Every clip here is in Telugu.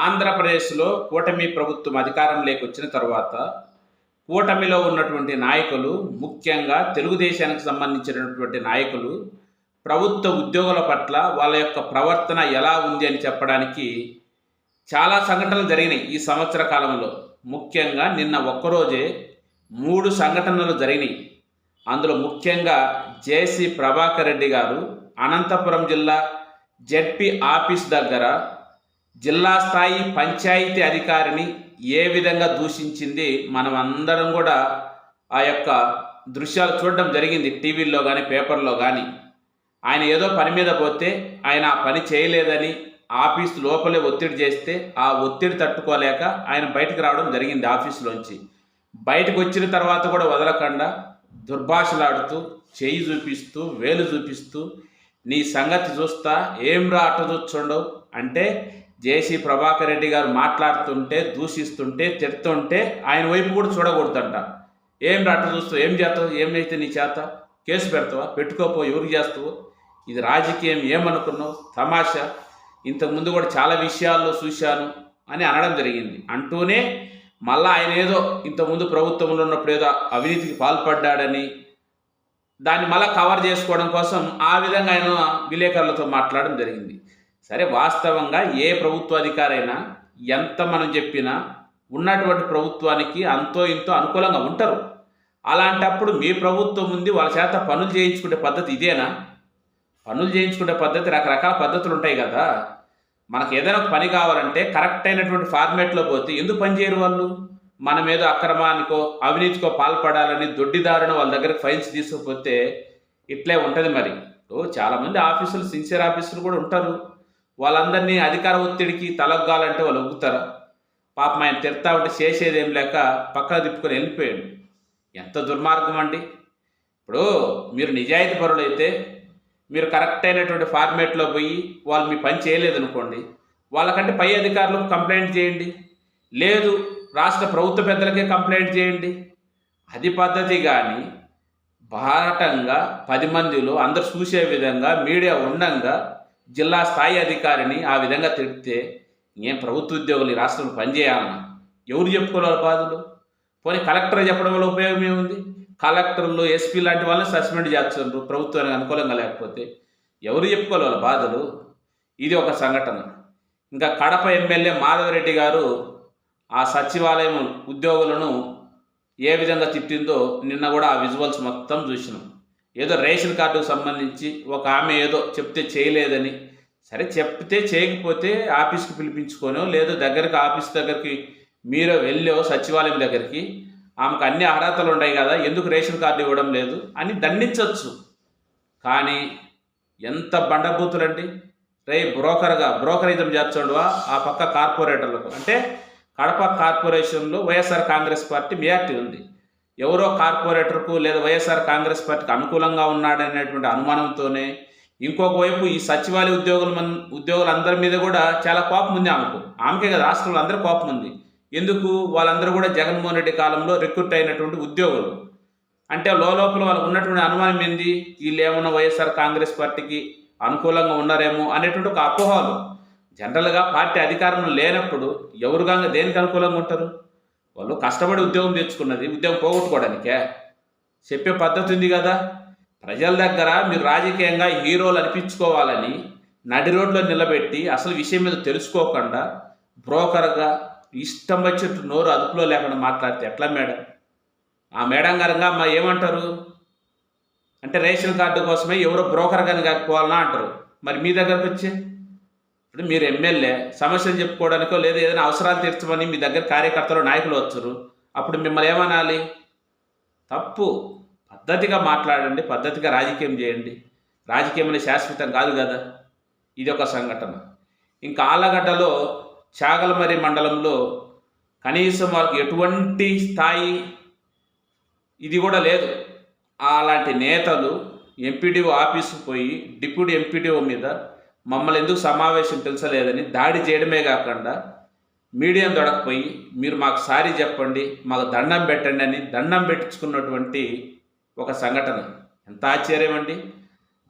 ఆంధ్రప్రదేశ్లో కూటమి ప్రభుత్వం అధికారంలోకి వచ్చిన తర్వాత కూటమిలో ఉన్నటువంటి నాయకులు ముఖ్యంగా తెలుగుదేశానికి సంబంధించినటువంటి నాయకులు ప్రభుత్వ ఉద్యోగుల పట్ల వాళ్ళ యొక్క ప్రవర్తన ఎలా ఉంది అని చెప్పడానికి చాలా సంఘటనలు జరిగినాయి ఈ సంవత్సర కాలంలో. ముఖ్యంగా నిన్న ఒక్కరోజే మూడు సంఘటనలు జరిగినాయి. అందులో ముఖ్యంగా జేసీ ప్రభాకర్ రెడ్డి గారు అనంతపురం జిల్లా జెడ్పీ ఆఫీస్ దగ్గర జిల్లా స్థాయి పంచాయతీ అధికారిని ఏ విధంగా దూషించింది మనం అందరం కూడా ఆ యొక్క దృశ్యాలు చూడడం జరిగింది టీవీల్లో కానీ పేపర్లో కానీ ఆయన ఏదో పని మీద పోతే ఆయన ఆ పని చేయలేదని ఆఫీస్ లోపలే ఒత్తిడి చేస్తే ఆ ఒత్తిడి తట్టుకోలేక ఆయన బయటకు రావడం జరిగింది ఆఫీసులోంచి. బయటకు వచ్చిన తర్వాత కూడా వదలకుండా దుర్భాషలాడుతూ చేయి చూపిస్తూ వేలు చూపిస్తూ నీ సంగతి చూస్తా ఏం రా అట్ట చూచుండవు అంటే జేసీ ప్రభాకర్ రెడ్డి గారు మాట్లాడుతుంటే దూషిస్తుంటే తిడుతుంటే ఆయన వైపు కూడా చూడకూడదంట. ఏం రా చూస్తావు? ఏం చేస్తావు? ఏమైతే నీ చేత? కేసు పెడతావా? పెట్టుకోపో? ఎవరికి చేస్తావు? ఇది రాజకీయం. ఏమనుకున్నావు? తమాషా. ఇంతకుముందు కూడా చాలా విషయాల్లో చూశాను అని అనడం జరిగింది. అంటూనే మళ్ళా ఆయన ఏదో ఇంతకుముందు ప్రభుత్వంలో ఉన్నప్పుడు ఏదో అవినీతికి పాల్పడ్డాడని దాన్ని మళ్ళీ కవర్ చేసుకోవడం కోసం ఆ విధంగా ఆయన విలేకరులతో మాట్లాడడం జరిగింది. సరే వాస్తవంగా ఏ ప్రభుత్వాధికారైనా ఎంత మనం చెప్పినా ఉన్నటువంటి ప్రభుత్వానికి అంతో ఇంతో అనుకూలంగా ఉంటారు. అలాంటప్పుడు మీ ప్రభుత్వం ఉంది వాళ్ళ చేత పనులు చేయించుకునే పద్ధతి ఇదేనా? పనులు చేయించుకునే పద్ధతి రకరకాల పద్ధతులు ఉంటాయి కదా. మనకు ఏదైనా ఒక పని కావాలంటే కరెక్ట్ అయినటువంటి ఫార్మేట్లో పోతే ఎందుకు పనిచేయరు వాళ్ళు? మనం ఏదో అక్రమానికో అవినీతికో పాల్పడాలని దొడ్డిదారుని వాళ్ళ దగ్గరికి ఫైల్స్ తీసుకుపోతే ఇట్లే ఉంటుంది మరి. ఓ చాలామంది ఆఫీసులు సిన్సియర్ ఆఫీసులు కూడా ఉంటారు. వాళ్ళందరినీ అధికార ఒత్తిడికి తలగ్గాలంటే వాళ్ళు ఒగ్గుతారా. పాపం ఆయన తిడతా ఉంటే చేసేదేం లేక పక్కన తిప్పుకొని వెళ్ళిపోయాడు. ఎంత దుర్మార్గం అండి. ఇప్పుడు మీరు నిజాయితీ పరులైతే మీరు కరెక్ట్ అయినటువంటి ఫార్మేట్లో పోయి వాళ్ళు మీ పని చేయలేదనుకోండి వాళ్ళకంటే పై అధికారులకు కంప్లైంట్ చేయండి. లేదు రాష్ట్ర ప్రభుత్వ పెద్దలకే కంప్లైంట్ చేయండి. అది పద్ధతి కానీ బారటంగా పది మందిలో అందరు చూసే విధంగా మీడియా ఉండంగా జిల్లా స్థాయి అధికారిని ఆ విధంగా తిడితే ఏం ప్రభుత్వ ఉద్యోగులు ఈ రాష్ట్రంలో పనిచేయాలన్నా ఎవరు చెప్పుకోవాలి బాధలు? పోనీ కలెక్టర్ చెప్పడం వల్ల ఉపయోగం ఏముంది? కలెక్టర్లు ఎస్పీ లాంటి వాళ్ళని సస్పెండ్ చేస్తున్నారు ప్రభుత్వానికి అనుకూలంగా లేకపోతే ఎవరు చెప్పుకోవాలి వాళ్ళ బాధలు? ఇది ఒక సంఘటన. ఇంకా కడప ఎమ్మెల్యే మాధవరెడ్డి గారు ఆ సచివాలయం ఉద్యోగులను ఏ విధంగా తిట్టిందో నిన్న కూడా ఆ విజువల్స్ మొత్తం చూసినాం. ఏదో రేషన్ కార్డుకు సంబంధించి ఒక ఆమె ఏదో చెప్తే చేయలేదని. సరే చెప్తే చేయకపోతే ఆఫీస్కి పిలిపించుకోనో లేదో దగ్గరికి ఆఫీస్ దగ్గరికి మీరు వెళ్ళో సచివాలయం దగ్గరికి ఆమెకు అన్ని అర్హతలు ఉన్నాయి కదా ఎందుకు రేషన్ కార్డు ఇవ్వడం లేదు అని దండించవచ్చు కానీ ఎంత బండబూతులండి. రే బ్రోకర్గా బ్రోకరిజం చేర్చండువా ఆ పక్క కార్పొరేటర్లకు. అంటే కడప కార్పొరేషన్లో వైఎస్ఆర్ కాంగ్రెస్ పార్టీ మెజార్టీ ఉంది. ఎవరో కార్పొరేటర్కు లేదా వైఎస్ఆర్ కాంగ్రెస్ పార్టీకి అనుకూలంగా ఉన్నాడనేటువంటి అనుమానంతోనే ఇంకొక వైపు ఈ సచివాలయ ఉద్యోగుల మన్ ఉద్యోగులందరి మీద కూడా చాలా కోపం ఉంది ఆమెకు. ఆమెకే కదా రాష్ట్రంలో అందరూ కోపం ఉంది. ఎందుకు? వాళ్ళందరూ కూడా జగన్మోహన్ రెడ్డి కాలంలో రిక్రూట్ అయినటువంటి ఉద్యోగులు. అంటే లోపల వాళ్ళకు ఉన్నటువంటి అనుమానం ఏంది? వీళ్ళు ఏమన్నా వైఎస్ఆర్ కాంగ్రెస్ పార్టీకి అనుకూలంగా ఉన్నారేమో అనేటువంటి ఒక అపోహలు. జనరల్గా పార్టీ అధికారంలో లేనప్పుడు ఎవరుగా దేనికి అనుకూలంగా ఉంటారు? వాళ్ళు కష్టపడి ఉద్యోగం తెచ్చుకున్నది ఉద్యోగం పోగొట్టుకోవడానికే. చెప్పే పద్ధతి ఉంది కదా. ప్రజల దగ్గర మీరు రాజకీయంగా హీరోలు అనిపించుకోవాలని నడి రోడ్లో నిలబెట్టి అసలు విషయం మీద తెలుసుకోకుండా బ్రోకర్గా ఇష్టం వచ్చేట్టు నోరు అదుపులో లేకుండా మాట్లాడితే ఎట్లా మేడం? ఆ మేడం గారంగా మా ఏమంటారు? అంటే రేషన్ కార్డు కోసమే ఎవరో బ్రోకర్ కానీ కాకపోవాలన్నా అంటారు. మరి మీ దగ్గరకు వచ్చే ఇప్పుడు మీరు ఎమ్మెల్యే సమస్యలు చెప్పుకోవడానికో లేదా ఏదైనా అవసరాలు తీర్చమని మీ దగ్గర కార్యకర్తలు నాయకులు వచ్చారు అప్పుడు మిమ్మల్ని ఏమనాలి? తప్పు. పద్ధతిగా మాట్లాడండి పద్ధతిగా రాజకీయం చేయండి. రాజకీయం అనేది శాశ్వతం కాదు కదా. ఇది ఒక సంఘటన. ఇంకా ఆలగడ్డలో చాగలమరి మండలంలో కనీసం వాళ్ళకి ఎటువంటి స్థాయి ఇది కూడా లేదు. అలాంటి నేతలు ఎంపీడీఓ ఆఫీసుకు పోయి డిప్యూటీ ఎంపీడీఓ మీద మమ్మల్ని ఎందుకు సమావేశం పిలిచలేదని దాడి చేయడమే కాకుండా మీడియం దొడకపోయి మీరు మాకు సారీ చెప్పండి మాకు దండం పెట్టండి అని దండం పెట్టించుకున్నటువంటి ఒక సంఘటన. ఎంత ఆశ్చర్యం అండి.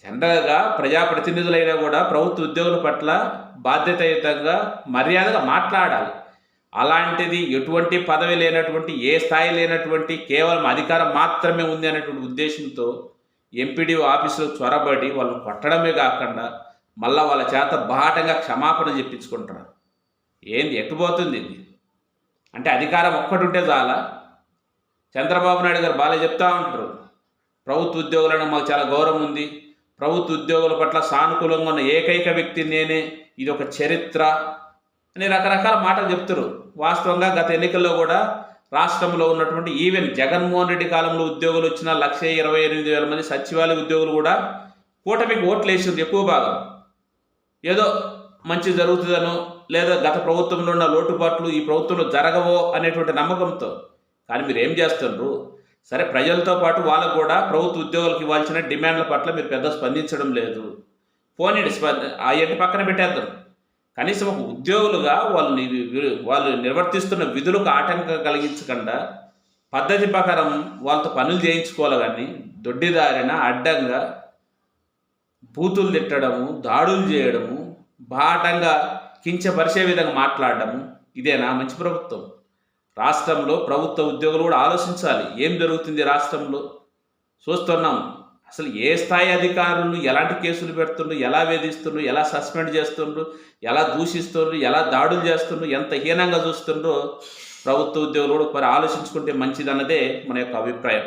జనరల్గా ప్రజాప్రతినిధులైనా కూడా ప్రభుత్వ ఉద్యోగుల పట్ల బాధ్యతాయుతంగా మర్యాదగా మాట్లాడాలి. అలాంటిది ఎటువంటి పదవి లేనటువంటి ఏ స్థాయి లేనటువంటి కేవలం అధికారం మాత్రమే ఉంది అనేటువంటి ఉద్దేశంతో ఎంపీడీఓ ఆఫీసులో చొరబడి వాళ్ళు కొట్టడమే కాకుండా మళ్ళా వాళ్ళ చేత బాటంగా క్షమాపణ చెప్పించుకుంటున్నారు. ఏంది? ఎట్టుపోతుంది ఇది? అంటే అధికారం ఒక్కటి ఉంటే చాలా? చంద్రబాబు నాయుడు గారు బాగా చెప్తా ఉంటారు. ప్రభుత్వ ఉద్యోగులను మాకు చాలా గౌరవం ఉంది. ప్రభుత్వ ఉద్యోగుల పట్ల సానుకూలంగా ఉన్న ఏకైక వ్యక్తి నేనే. ఇది ఒక చరిత్ర అని రకరకాల మాటలు చెప్తారు. వాస్తవంగా గత ఎన్నికల్లో కూడా రాష్ట్రంలో ఉన్నటువంటి ఈవెన్ జగన్మోహన్ రెడ్డి కాలంలో ఉద్యోగులు వచ్చిన లక్ష ఇరవై ఎనిమిది వేల మంది సచివాలయ ఉద్యోగులు కూడా కూటమికి ఓట్లు వేసింది ఎక్కువ భాగం. ఏదో మంచి జరుగుతుందనో లేదా గత ప్రభుత్వంలో ఉన్న లోటుపాట్లు ఈ ప్రభుత్వంలో జరగవో అనేటువంటి నమ్మకంతో. కానీ మీరు ఏం చేస్తున్నారు సరే ప్రజలతో పాటు వాళ్ళకు కూడా ప్రభుత్వ ఉద్యోగులకు ఇవ్వాల్సిన డిమాండ్ల పట్ల మీరు పెద్ద స్పందించడం లేదు. పోనీ స్పంద ఆ ఎట్టి పక్కన పెట్టేద్దాం. కనీసం ఒక ఉద్యోగులుగా వాళ్ళు వాళ్ళు నిర్వర్తిస్తున్న విధులకు ఆటంకం కలిగించకుండా పద్ధతి ప్రకారం వాళ్ళతో పనులు చేయించుకోవాలి కానీ దొడ్డిదారిన అడ్డంగా బూతులు తిట్టడము దాడులు చేయడము బాటంగా కించపరిచే విధంగా మాట్లాడడము ఇదేనా మంచి ప్రభుత్వం? రాష్ట్రంలో ప్రభుత్వ ఉద్యోగులు కూడా ఆలోచించాలి. ఏం జరుగుతుంది రాష్ట్రంలో? చూస్తున్నాం. అసలు ఏ స్థాయి అధికారులు ఎలాంటి కేసులు పెడుతుండ్రు ఎలా వేధిస్తుండ్రు ఎలా సస్పెండ్ చేస్తుండ్రు ఎలా దూషిస్తుండ్రు ఎలా దాడులు చేస్తుండ్రు ఎంత హీనంగా చూస్తుండ్రో ప్రభుత్వ ఉద్యోగులు కూడా మరి ఆలోచించుకుంటే మంచిదన్నదే మన యొక్క అభిప్రాయం.